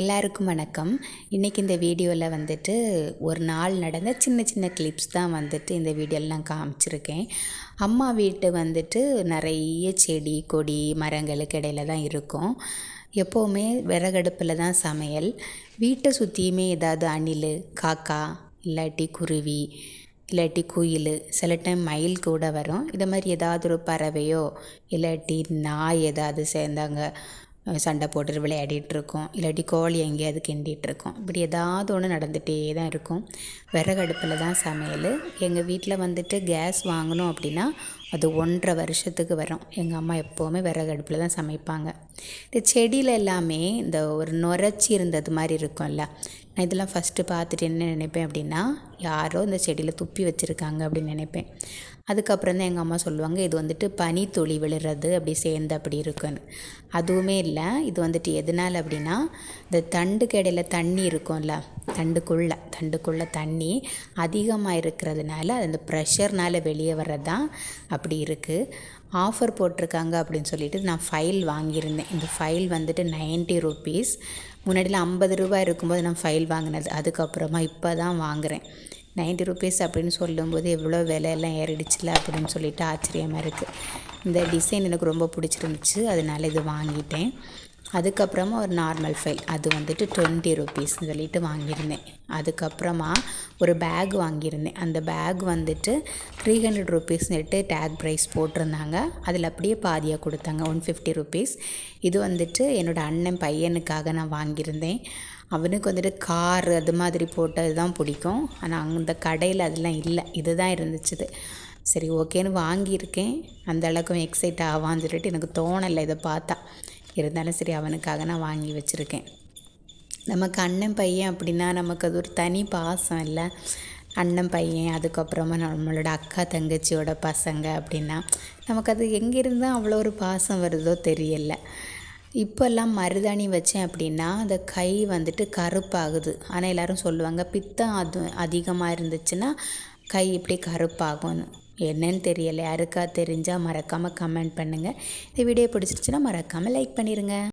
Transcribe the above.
எல்லாருக்கும் வணக்கம். இன்றைக்கி இந்த வீடியோவில் வந்துட்டு ஒரு நாள் நடந்த சின்ன சின்ன கிளிப்ஸ் தான் வந்துட்டு இந்த வீடியோவில் நான் காமிச்சிருக்கேன். அம்மா வீட்டு வந்துட்டு நிறைய செடி கொடி மரங்களுக்கு இடையில தான் இருக்கும். எப்போவுமே விறகடுப்பில் தான் சமையல். வீட்டை சுற்றியுமே ஏதாவது அணில் காக்கா இல்லாட்டி குருவி இல்லாட்டி குயில் சில டைம் மயில் கூட வரும். இதை மாதிரி ஏதாவது ஒரு பறவையோ இல்லாட்டி நாய் ஏதாவது சேர்ந்தாங்க. சண்டை போட்டு விளையாடிட்டு இருக்கோம் இல்லாட்டி கோழி எங்கேயாவது கிண்டிகிட்டு இருக்கோம் இப்படி ஏதாவது ஒன்று நடந்துகிட்டே தான் இருக்கும். விறகடுப்பில் தான் சமையல். எங்கள் வீட்டில் வந்துட்டு கேஸ் வாங்கினோம் அப்படின்னா அது ஒன்றரை வருஷத்துக்கு வரும். எங்கள் அம்மா எப்போவுமே விறகடுப்பில் தான் சமைப்பாங்க. இந்த செடியில் எல்லாமே இந்த ஒரு நுரைச்சி இருந்தது மாதிரி இருக்கும்ல. நான் இதெல்லாம் ஃபஸ்ட்டு பார்த்துட்டு என்ன நினைப்பேன் அப்படின்னா யாரோ இந்த செடியில் துப்பி வச்சுருக்காங்க அப்படின்னு நினைப்பேன். அதுக்கப்புறம் தான் எங்கள் அம்மா சொல்லுவாங்க இது வந்துட்டு பனி துளி விழுறது அப்படி சேர்ந்து அப்படி இருக்குன்னு. அதுவுமே இல்லை இது வந்துட்டு எதனால் அப்படின்னா இந்த தண்டுக்கு இடையில தண்ணி இருக்கும்ல தண்டுக்குள்ளே தண்டுக்குள்ளே தண்ணி அதிகமாக இருக்கிறதுனால அது அந்த ப்ரெஷர்னால் வெளியே வர்றது தான் அப்படி இருக்குது ஆஃபர் போட்டிருக்காங்க அப்படின்னு சொல்லிட்டு நான் ஃபைல் வாங்கியிருந்தேன். இந்த ஃபைல் வந்துட்டு நைன்ட்டி ருபீஸ். முன்னாடியில் ஐம்பது ரூபாய் இருக்கும்போது நான் ஃபைல் வாங்கினது. அதுக்கப்புறமா இப்போ தான் வாங்குகிறேன் நைன்ட்டி ருபீஸ் அப்படின்னு சொல்லும்போது எவ்வளோ விலையெல்லாம் ஏறிடுச்சுல அப்படின்னு சொல்லிட்டு ஆச்சரியமாக இருக்குது இந்த டிசைன் எனக்கு ரொம்ப பிடிச்சிருந்துச்சு. அதனால் இது வாங்கிட்டேன். அதுக்கப்புறமா ஒரு நார்மல் ஃபைல் அது வந்துட்டு டுவெண்ட்டி ருபீஸ்னு சொல்லிட்டு வாங்கியிருந்தேன். அதுக்கப்புறமா ஒரு பேக் வாங்கியிருந்தேன். அந்த பேக் வந்துட்டு த்ரீ ஹண்ட்ரட் ருபீஸ்னுட்டு டேக் ப்ரைஸ் போட்டிருந்தாங்க. அதில் அப்படியே பாதியாக கொடுத்தாங்க ஒன் ஃபிஃப்டி ருபீஸ் இது வந்துட்டு என்னோடய அண்ணன் பையனுக்காக நான் வாங்கியிருந்தேன். அவனுக்கு வந்துட்டு கார் அது மாதிரி போட்டது தான் பிடிக்கும். ஆனால் அந்த கடையில் அதெல்லாம் இல்லை. இது தான் சரி ஓகேன்னு வாங்கியிருக்கேன். அந்த அளவுக்கு எக்ஸைட் ஆவான்னு சொல்லிட்டு எனக்கு தோணலை இதை பார்த்தா. இருந்தாலும் சரி அவனுக்காக நான் வாங்கி வச்சுருக்கேன். நமக்கு அண்ணன் பையன் அப்படின்னா நமக்கு அது ஒரு தனி பாசம் இல்லை. அண்ணன் பையன் அதுக்கப்புறமா நம்மளோட அக்கா தங்கச்சியோட பசங்க அப்படின்னா நமக்கு அது எங்கேருந்து அவ்வளோ ஒரு பாசம் வருதோ தெரியல. இப்போல்லாம் மருதாணி வச்சேன் அப்படின்னா அந்த கை வந்துட்டு கருப்பாகுது. ஆனால் எல்லோரும் சொல்லுவாங்க பித்தம் அது அதிகமாக இருந்துச்சுன்னா கை இப்படி கருப்பாகும்னு. என்னன்னு தெரியல யாருக்கா தெரிஞ்சால் மறக்காமல் கமெண்ட் பண்ணுங்கள் இந்த வீடியோ பிடிச்சிருச்சுன்னா மறக்காமல் லைக் பண்ணிடுங்க